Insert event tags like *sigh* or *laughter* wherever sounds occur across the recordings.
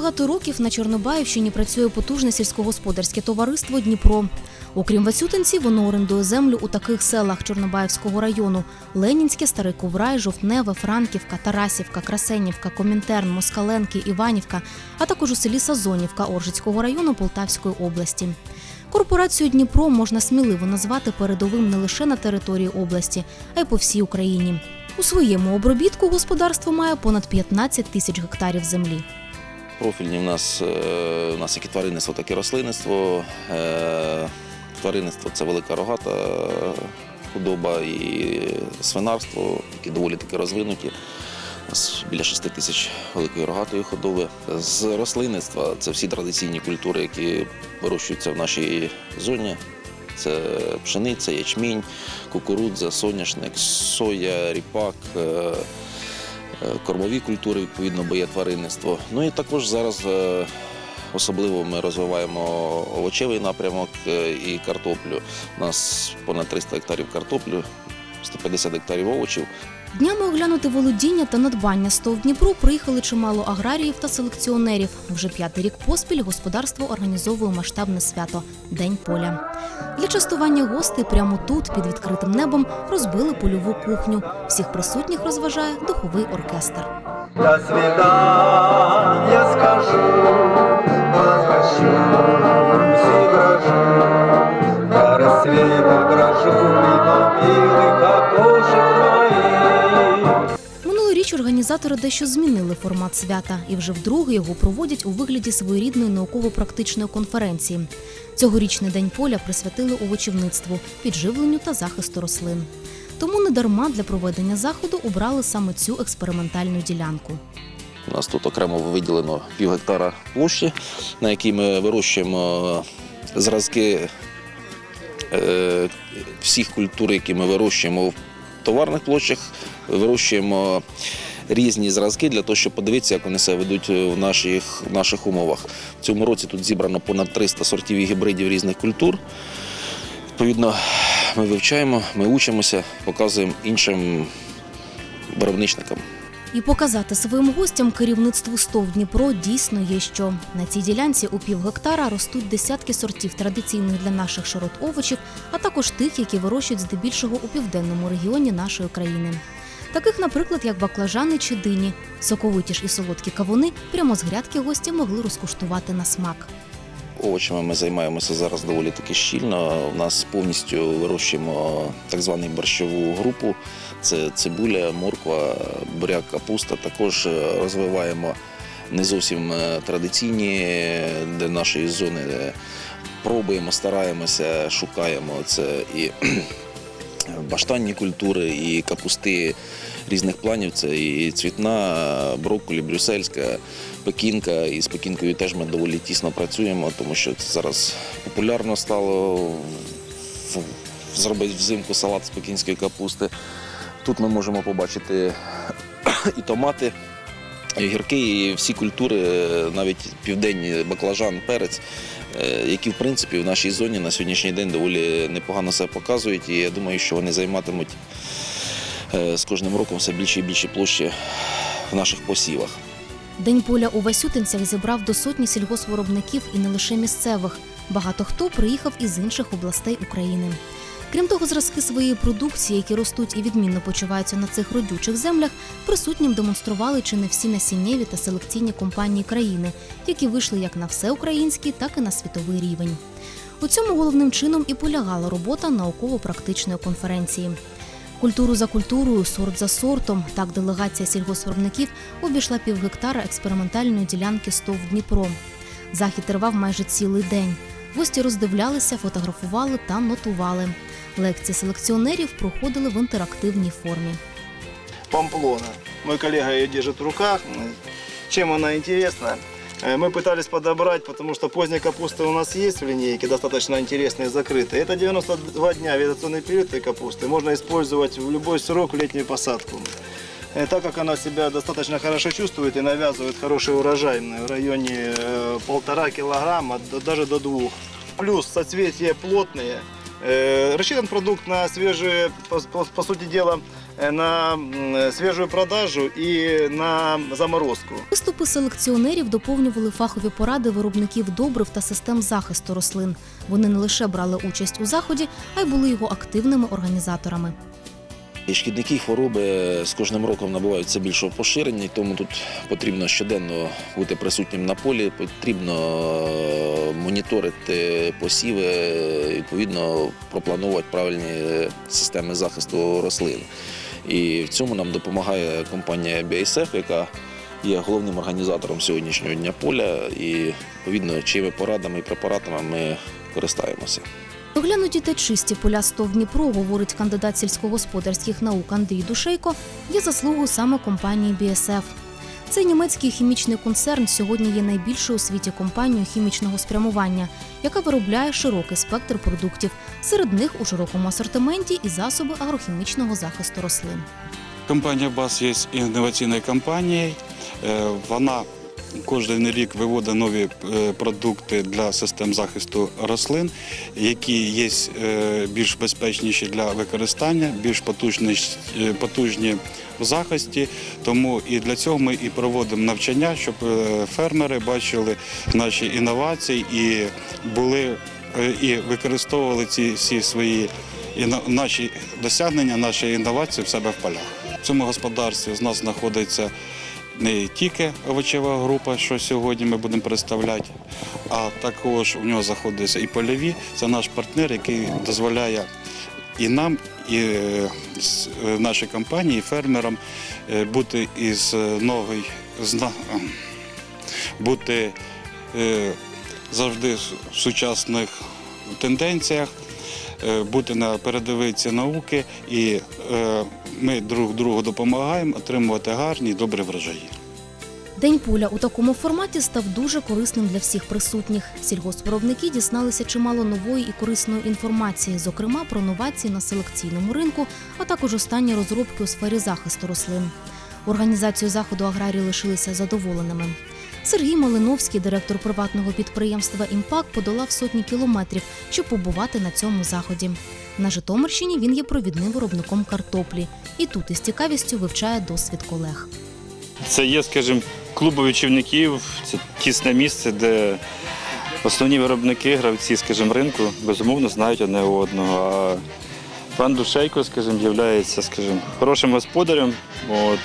Багато років на Чорнобаївщині працює потужне сільськогосподарське товариство Дніпро. Окрім Васютинці, воно орендує землю у таких селах Чорнобаївського району: Ленінське, Старий Коврай, Жовтневе, Франківка, Тарасівка, Красенівка, Комінтерн, Москаленки, Іванівка, а також у селі Сазонівка Оржицького району Полтавської області. Корпорацію Дніпро можна сміливо назвати передовим не лише на території області, а й по всій Україні. У своєму обробітку господарство має понад 15 тисяч гектарів землі. Профільні в нас, е, у нас як і тваринництво, так і рослинництво. Е, Тваринництво це велика рогата худоба і свинарство, які доволі таки розвинуті. Біля 6 тисяч великої рогатої худоби. З рослинництва це всі традиційні культури, які вирощуються в нашій зоні. Це пшениця, ячмінь, кукурудза, соняшник, соя, ріпак. Е, кормові культури, відповідно, бо є тваринництво. Ну і також зараз е, особливо ми розвиваємо овочевий напрямок е, і картоплю. У нас понад 300 гектарів картоплю, 150 гектарів овочів. Днями оглянути володіння та надбання СТОВ Дніпро приїхали чимало аграріїв та селекціонерів. Вже п'ятий рік поспіль господарство організовує масштабне свято День поля. Для частування гостей прямо тут, під відкритим небом, розбили польову кухню. Всіх присутніх розважає духовий оркестр. До свидания скажу, возвращусь Минулоріч організатори дещо змінили формат свята і вже вдруге його проводять у вигляді своєрідної науково-практичної конференції. Цьогорічний день поля присвятили овочівництву, підживленню та захисту рослин. Тому недарма для проведення заходу обрали саме цю експериментальну ділянку. У нас тут окремо виділено пів гектара площі, на якій ми вирощуємо зразки е, всіх культур, які ми вирощуємо товарних площах, вирощуємо різні зразки для того, щоб подивитися, як вони себе ведуть в наших, в наших умовах. В цьому році тут зібрано понад 300 сортів і гібридів різних культур. Відповідно, ми вивчаємо, ми учимося, показуємо іншим виробничникам. І показати своїм гостям керівництву СТОВ Дніпро дійсно є що. На цій ділянці у пів гектара ростуть десятки сортів традиційних для наших широт овочів, а також тих, які вирощують здебільшого у південному регіоні нашої країни. Таких, наприклад, як баклажани чи дині, соковиті ж і солодкі кавуни прямо з грядки гості могли розкуштувати на смак. Овочами ми займаємося зараз доволі таки щільно. У нас повністю вирощуємо так звану борщову групу. Це цибуля, морква, буряк, капуста. Також е, розвиваємо не зовсім е, традиційні е, для нашої зони. Пробуємо, стараємося, шукаємо це і *clears throat* баштанні культури, і капусти різних планів. Це і цвітна, брокколі, брюссельська, пекінка. І з пекінкою теж ми доволі тісно працюємо, тому що це зараз популярно стало зробити взимку салат з пекінської капусти. Тут ми можемо побачити *clears throat* і томати, і огірки, і всі культури, навіть південні баклажан, перець, е, які в принципі в нашій зоні на сьогоднішній день доволі непогано себе показують. І я думаю, що вони займатимуть е, з кожним роком все більше і більше площі в наших посівах. День поля у Васютинцях зібрав до сотні сільгоспвиробників і не лише місцевих. Багато хто приїхав із інших областей України. Крім того, зразки своєї продукції, які ростуть і відмінно почуваються на цих родючих землях, присутнім демонстрували чи не всі насіннєві та селекційні компанії країни, які вийшли як на всеукраїнський, так і на світовий рівень. У цьому головним чином і полягала робота науково-практичної конференції. Культуру за культурою, сорт за сортом. Так делегація сільгоспвиробників обійшла півгектара експериментальної ділянки СТОВ Дніпро. Захід тривав майже цілий день. Гості роздивлялися, фотографували та нотували. Лекції селекціонерів проходили в інтерактивній формі. Памплона. Мой коллега ее держит в руках. Чем она интересна? Э, Мы пытались подобрать, потому что поздняя капуста у нас есть в линейке, достаточно интересная и закрытая. Это 92 дня вегетационный период этой капусты. Можно использовать в любой срок в летнюю посадку. Э, Так как она себя достаточно хорошо чувствует и навязывает хороший урожай в районе э, полтора килограмма, до- даже до двух. Плюс соцветия плотные. Э, Рассчитан продукт на свежие, по, по- по сути дела, э, на м, свежую продажу и на заморозку. Виступи селекціонерів доповнювали фахові поради виробників добрив та систем захисту рослин. Вони не лише брали участь у заході, а й були його активними організаторами. Шкідники і хвороби з кожним роком набувають все більшого поширення, і тому тут потрібно щоденно бути присутнім на полі, потрібно е, моніторити посіви, відповідно пропланувати правильні системи захисту рослин. І в цьому нам допомагає компанія BASF, яка є головним організатором сьогоднішнього дня поля, і відповідно чиїми порадами і препаратами ми користаємося. Доглянуті та чисті поля СТОВ Дніпро, говорить кандидат сільськогосподарських наук Андрій Душейко, є заслугою саме компанії BSF. Цей німецький хімічний концерн сьогодні є найбільшою у світі компанією хімічного спрямування, яка виробляє широкий спектр продуктів. Серед них у широкому асортименті і засоби агрохімічного захисту рослин. Компанія БАС є інноваційною компанією. Е, Вона кожен рік виводить нові е, продукти для систем захисту рослин, які є е, більш безпечніші для використання, більш потужні, е, потужні в захисті. Тому і для цього ми і проводимо навчання, щоб фермери бачили наші інновації і були і використовували ці всі свої наші досягнення, наші інновації в себе в полях. В цьому господарстві з нас знаходиться не тільки овочева група, що сьогодні ми будемо представляти, а також у нього знаходяться і польові. Це наш партнер, який дозволяє і нам, і е, е, нашій компанії, і фермерам е, бути із зна- ем, бути завжди в сучасних тенденціях, бути на передовиці науки, і е, ми друг другу допомагаємо отримувати гарні і добрі врожаї. День поля у такому форматі став дуже корисним для всіх присутніх. Сільгоспвиробники дізналися чимало нової і корисної інформації, зокрема про новації на селекційному ринку, а також останні розробки у сфері захисту рослин. Організацію заходу аграрії лишилися задоволеними. Сергій Малиновський, директор приватного підприємства Імпак, подолав сотні кілометрів, щоб побувати на цьому заході. На Житомирщині він є провідним виробником картоплі і тут із цікавістю вивчає досвід колег. Це є, скажімо, клуб овочівників, це тісне місце, де основні виробники, гравці, скажімо, ринку безумовно знають одне одного. А пан Душейко, скажімо, є, хорошим господарем. От,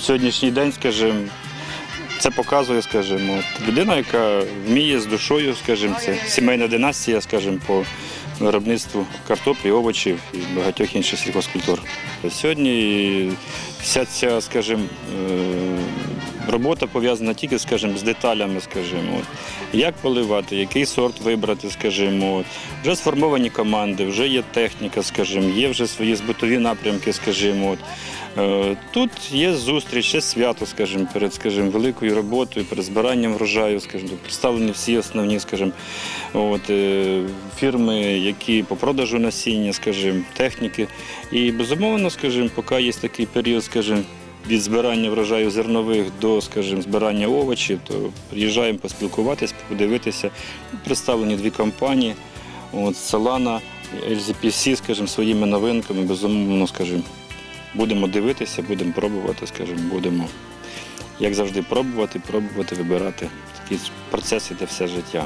сьогоднішній день, скажімо, це показує, скажімо, людина, яка вміє з душою, скажімо, це сімейна династія, скажімо, по виробництву картоплі, овочів і багатьох інших сільхозкультур. Сьогодні вся ця, скажімо, е, робота пов'язана тільки, скажімо, з деталями, скажімо, як поливати, який сорт вибрати, скажімо. Вже сформовані команди, вже є техніка, скажімо, є вже свої збутові напрямки, скажімо. Е, Тут є зустріч, є свято, скажімо, перед скажімо, великою роботою, перед збиранням врожаю, скажімо, представлені всі основні, скажімо, от, е, фірми, які по продажу насіння, скажімо, техніки. І безумовно, скажімо, поки є такий період, скажімо, від збирання врожаю зернових до, скажімо, збирання овочів, то приїжджаємо поспілкуватися, подивитися. Представлені дві компанії. Solana, LZPC, скажімо, своїми новинками, безумовно, скажімо, будемо дивитися, будемо пробувати, скажімо, будемо, як завжди, пробувати, пробувати, вибирати. Такий процес іде все життя.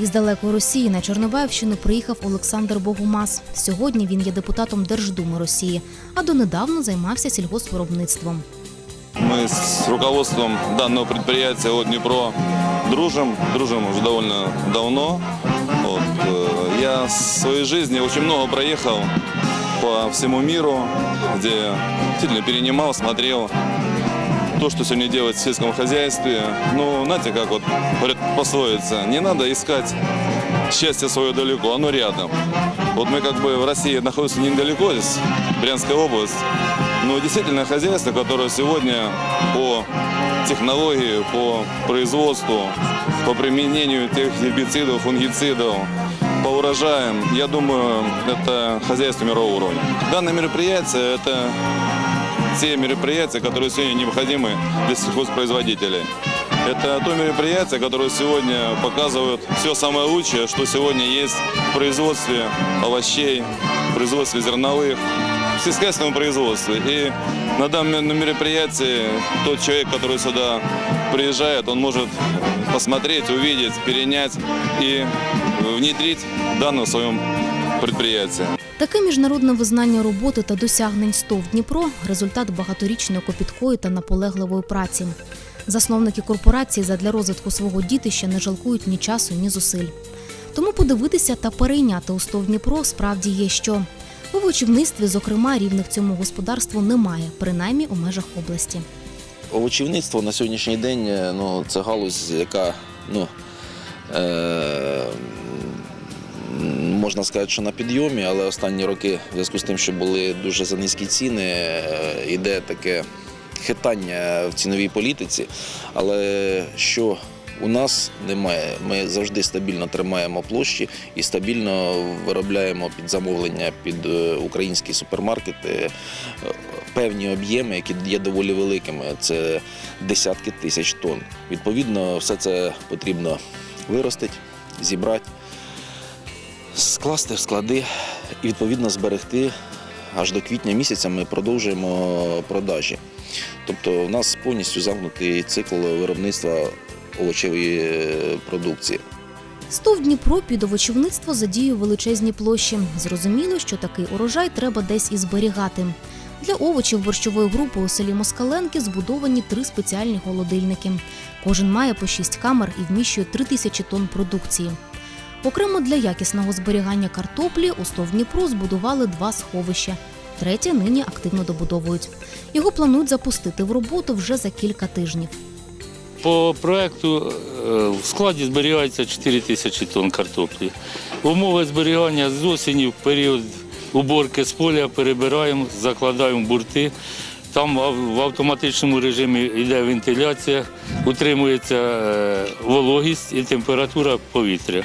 Із далекої Росії на Чорнобаївщину приїхав Олександр Богумас. Сьогодні він є депутатом Держдуми Росії, а донедавна займався сільгоспвиробництвом. Мы с руководством данного предприятия от Днепро дружим, дружим уже довольно давно. Вот. э, Я в своей жизни очень много проехал по всему миру, где действительно перенимал, смотрел то, что сегодня делать в сельском хозяйстве. Ну, знаете, как вот говорят пословица, не надо искать счастье свое далеко, оно рядом. Вот мы как бы в России находимся недалеко, здесь Брянская область, но действительно хозяйство, которое сегодня по технологии, по производству, по применению тех гербицидов, фунгицидов, по урожаям, я думаю, это хозяйство мирового уровня. Данное мероприятие – это те мероприятия, которые сегодня необходимы для сельхозпроизводителей. Это то мероприятие, которое сегодня показывает все самое лучшее, что сегодня есть в производстве овощей, в производстве зерновых, сельскохозяйственном производстве. И на данном мероприятии тот человек, который сюда приезжает, он может посмотреть, увидеть, перенять и внедрить данное в своем предприятии. Таке міжнародне визнання роботи та досягнень СТОВ Дніпро результат багаторічної копіткої та наполегливої праці. Засновники корпорації задля розвитку свого дітища не жалкують ні часу, ні зусиль. Тому подивитися та перейняти у СТОВ Дніпро справді є що. В овочівництві, зокрема, рівних цьому господарству немає, принаймні у межах області. Овочівництво на сьогоднішній день е, ну, це галузь, яка ну, е, можна сказати, що на підйомі, але останні роки, в зв'язку з тим, що були дуже за низькі ціни, е, йде таке хитання в ціновій політиці. Але що у нас немає, ми завжди стабільно тримаємо площі і стабільно виробляємо під замовлення під е, українські супермаркети е, певні об'єми, які є доволі великими. Це десятки тисяч тонн. Відповідно, все це потрібно виростити, зібрати, скласти в склади і відповідно зберегти. Аж до квітня місяця ми продовжуємо продажі. Тобто у нас повністю замкнутий цикл виробництва овочевої е, продукції. Стов Дніпро під овочівництво задіює величезні площі. Зрозуміло, що такий урожай треба десь і зберігати. Для овочів борщової групи у селі Москаленки збудовані три спеціальні холодильники. Кожен має по шість камер і вміщує три тисячі тонн продукції. Окремо для якісного зберігання картоплі у Стов Дніпро збудували два сховища. Третє нині активно добудовують. Його планують запустити в роботу вже за кілька тижнів. По проекту е, в складі зберігається 4 тисячі тонн картоплі. Умови зберігання з осені в період уборки з поля перебираємо, закладаємо бурти. Там в автоматичному режимі йде вентиляція, утримується е, вологість і температура повітря.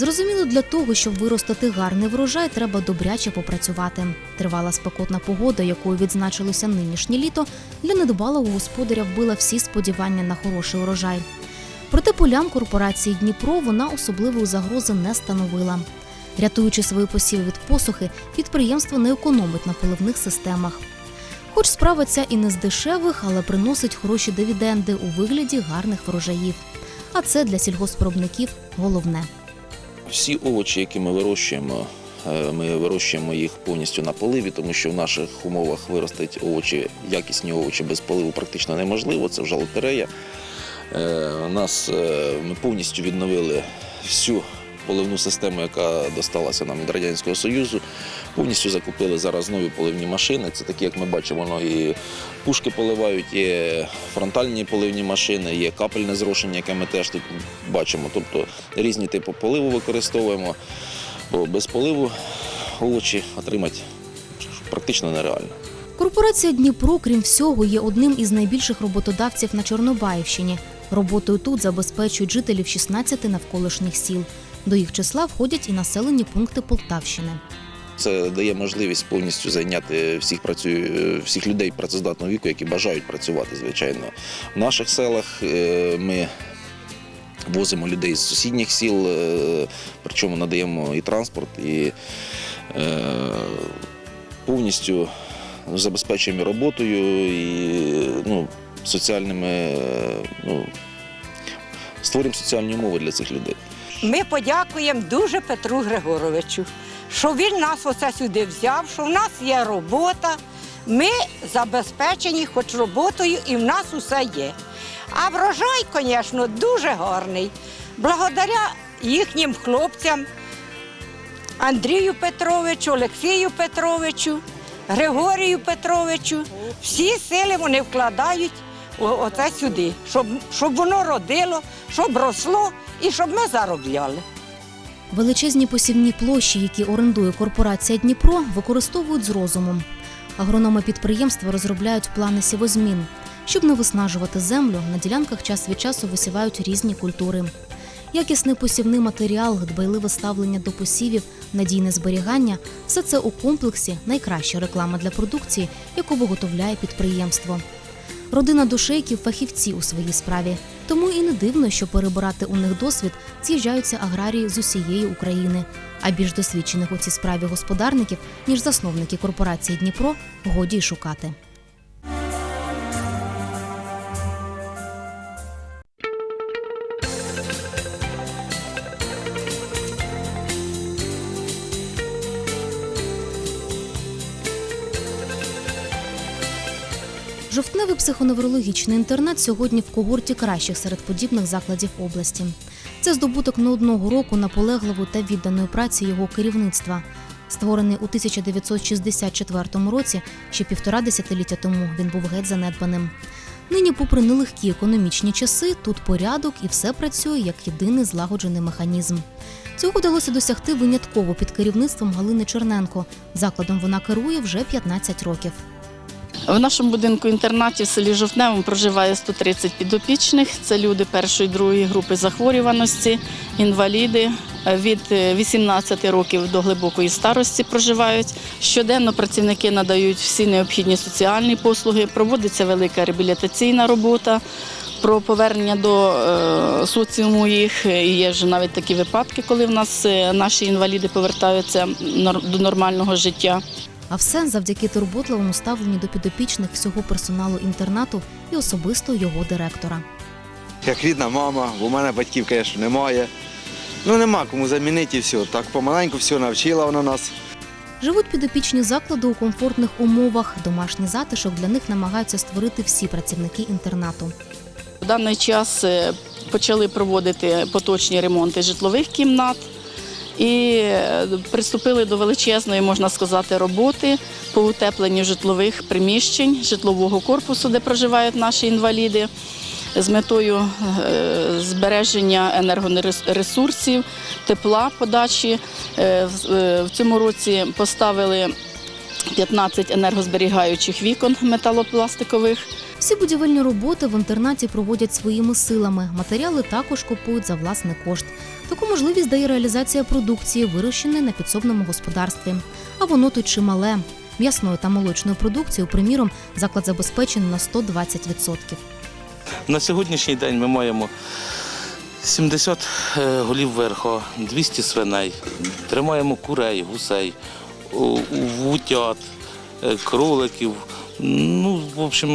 Зрозуміло, для того, щоб виростити гарний врожай, треба добряче попрацювати. Тривала спекотна погода, якою відзначилося нинішнє літо, для недбалого господаря вбила всі сподівання на хороший урожай. Проте полям корпорації Дніпро вона особливої загрози не становила. Рятуючи свої посіви від посухи, підприємство не економить на поливних системах. Хоч справа ця і не з дешевих, але приносить хороші дивіденди у вигляді гарних врожаїв. А це для сільгоспвиробників головне. Всі овочі, які ми вирощуємо, е, ми вирощуємо їх повністю на поливі, тому що в наших умовах виростить овочі, якісні овочі без поливу практично неможливо. Це вже лотерея. Е, У нас е, ми повністю відновили всю поливну систему, яка досталася нам від Радянського Союзу. Повністю закупили зараз нові поливні машини. Це такі, як ми бачимо, воно і пушки поливають, є фронтальні поливні машини, є капельне зрошення, яке ми теж тут бачимо. Тобто різні типи поливу використовуємо, бо без поливу овочі отримати практично нереально. Корпорація Дніпро, крім всього, є одним із найбільших роботодавців на Чорнобаївщині. Роботою тут забезпечують жителів 16 навколишніх сіл. До їх числа входять і населені пункти Полтавщини. Це дає можливість повністю зайняти всіх працю... всіх людей працездатного віку, які бажають працювати, звичайно. В наших селах е, ми возимо людей з сусідніх сіл, е, причому надаємо і транспорт, і е, повністю забезпечуємо роботою і ну, соціальними, е, ну, створюємо соціальні умови для цих людей. Ми подякуємо дуже Петру Григоровичу, що він нас оце сюди взяв, що в нас є робота. Ми забезпечені хоч роботою, і в нас усе є. А врожай, звісно, дуже гарний. Благодаря їхнім хлопцям Андрію Петровичу, Олексію Петровичу, Григорію Петровичу. Всі сили вони вкладають оце сюди, щоб, щоб воно родило, щоб росло і щоб ми заробляли. Величезні посівні площі, які орендує корпорація Дніпро, використовують з розумом. Агрономи підприємства розробляють плани сівозмін. Щоб не виснажувати землю, на ділянках час від часу висівають різні культури. Якісний посівний матеріал, дбайливе ставлення до посівів, надійне зберігання все це у комплексі найкраща реклама для продукції, яку виготовляє підприємство. Родина душейків фахівці у своїй справі. Тому і не дивно, що перебирати у них досвід з'їжджаються аграрії з усієї України. А більш досвідчених у цій справі господарників, ніж засновники корпорації Дніпро, годі й шукати. Психоневрологічний інтернат сьогодні в когорті кращих серед подібних закладів області. Це здобуток не одного року наполегливої та відданої праці його керівництва. Створений у 1964 році, ще півтора десятиліття тому він був геть занедбаним. Нині, попри нелегкі економічні часи, тут порядок і все працює як єдиний злагоджений механізм. Цього вдалося досягти винятково під керівництвом Галини Черненко. Закладом вона керує вже 15 років. В нашому будинку інтернаті в селі Жовтневому проживає 130 підопічних. Це люди першої другої групи захворюваності, інваліди е, від е, 18 років до глибокої старості проживають. Щоденно працівники надають всі необхідні соціальні послуги. Проводиться велика реабілітаційна робота. Про повернення до е, соціуму їх є вже навіть такі випадки, коли в нас е, наші інваліди повертаються до нормального життя. А все завдяки турботливому ставленню до підопічних всього персоналу інтернату і особисто його директора. як рідна мама, бо в мене батьків, звісно, немає. Ну нема кому замінити і все. Так помаленьку все навчила вона нас. Живуть підопічні закладу у комфортних умовах. Домашній затишок для них намагаються створити всі працівники інтернату. В даний час е, почали проводити поточні ремонти житлових кімнат і е, приступили до величезної, можна сказати, роботи по утепленню житлових приміщень, житлового корпусу, де проживають наші інваліди, з метою е, збереження енергоресурсів, тепла подачі. Е, в- В цьому році поставили 15 енергозберігаючих вікон металопластикових. Всі будівельні роботи в інтернаті проводять своїми силами. Матеріали також купують за власний кошт. Таку можливість дає реалізація продукції, вирощеної на підсобному господарстві. А воно тут чимале. М'ясною та молочною продукцією, приміром, заклад забезпечений на 120%. На сьогоднішній день ми маємо 70 е, голів верху, 200 свиней, тримаємо курей, гусей, у- у- утят, е, кроликів. Ну, в общем,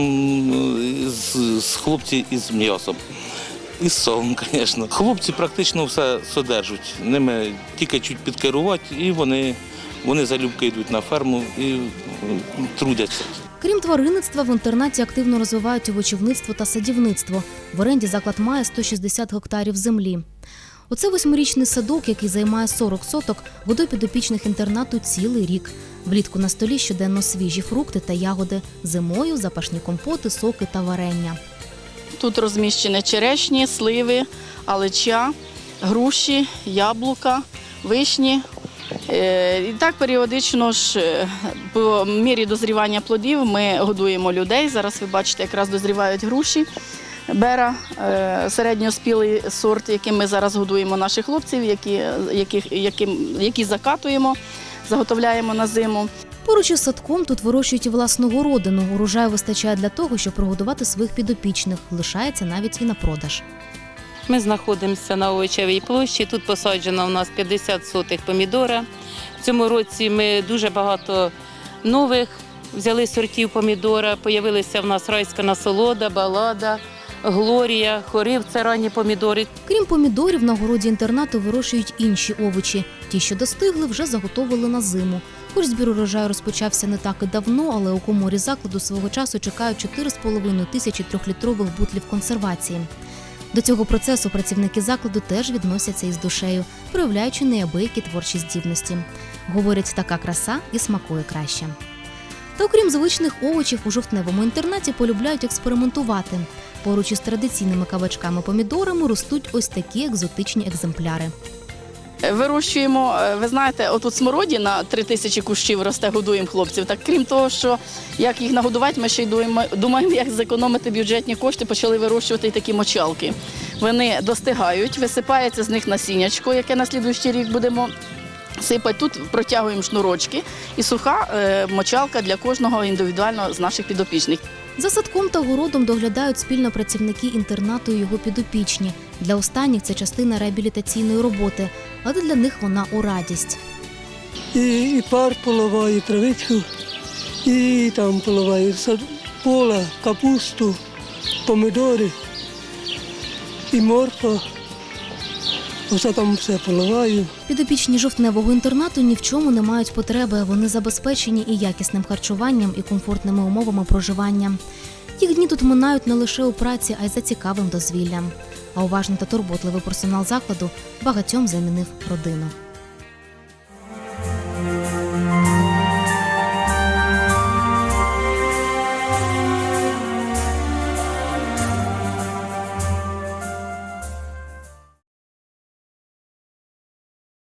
з, з хлопці із м'ясом. І з солом, звісно. Хлопці практично все содержать. Ними тільки чуть підкерувати, і вони, вони залюбки йдуть на ферму і трудяться. Крім тваринництва, в інтернаті активно розвивають овочівництво та садівництво. В оренді заклад має 160 гектарів землі. Оце восьмирічний садок, який займає 40 соток, годує підопічних інтернату цілий рік. Влітку на столі щоденно свіжі фрукти та ягоди, зимою запашні компоти, соки та варення. Тут розміщені черешні, сливи, алеча, груші, яблука, вишні. Е, І так періодично ж е, по мірі дозрівання плодів ми годуємо людей. Зараз ви бачите, якраз дозрівають груші. Бера, е, середньоспілий сорт, яким ми зараз годуємо наших хлопців, які, яких, яким, які закатуємо, заготовляємо на зиму. Поруч із садком тут вирощують і власну городину. Урожаю вистачає для того, щоб прогодувати своїх підопічних. Лишається навіть і на продаж. Ми знаходимося на овочевій площі. Тут посаджено у нас 50 сотих помідора. В цьому році ми дуже багато нових взяли сортів помідора. Появилися в нас райська насолода, балада, глорія, хорив це ранні помідори. Крім помідорів, на городі інтернату вирощують інші овочі. Ті, що достигли, вже заготовили на зиму. Хоч збір урожаю розпочався не так і давно, але у коморі закладу свого часу чекають 4,5 тисячі трьохлітрових бутлів консервації. До цього процесу працівники закладу теж відносяться із душею, проявляючи неабиякі творчі здібності. Говорять, така краса і смакує краще. Та окрім звичних овочів, у жовтневому інтернаті полюбляють експериментувати. Поруч із традиційними кабачками-помідорами ростуть ось такі екзотичні екземпляри. Вирощуємо, е, ви знаєте, отут смородина 3 тисячі кущів росте, годуємо хлопців. Так крім того, що як їх нагодувати, ми ще й думаємо, думаємо, як зекономити бюджетні кошти, почали вирощувати і такі мочалки. Вони достигають, висипається з них насіннячко, яке на слідуючий рік будемо сипати. Тут протягуємо шнурочки і суха е, мочалка для кожного індивідуально з наших підопічних. За садком та городом доглядають спільно працівники інтернату і його підопічні. Для останніх це частина реабілітаційної роботи, але для них вона у радість. І, і парк поливаю, і травичку, і там поливаю сад, пола, капусту, помидори, і морква. Оце там все поливаю. Підопічні жовтневого інтернату ні в чому не мають потреби. Вони забезпечені і якісним харчуванням, і комфортними умовами проживання. Їх дні тут минають не лише у праці, а й за цікавим дозвіллям. А уважний та турботливий персонал закладу багатьом замінив родину.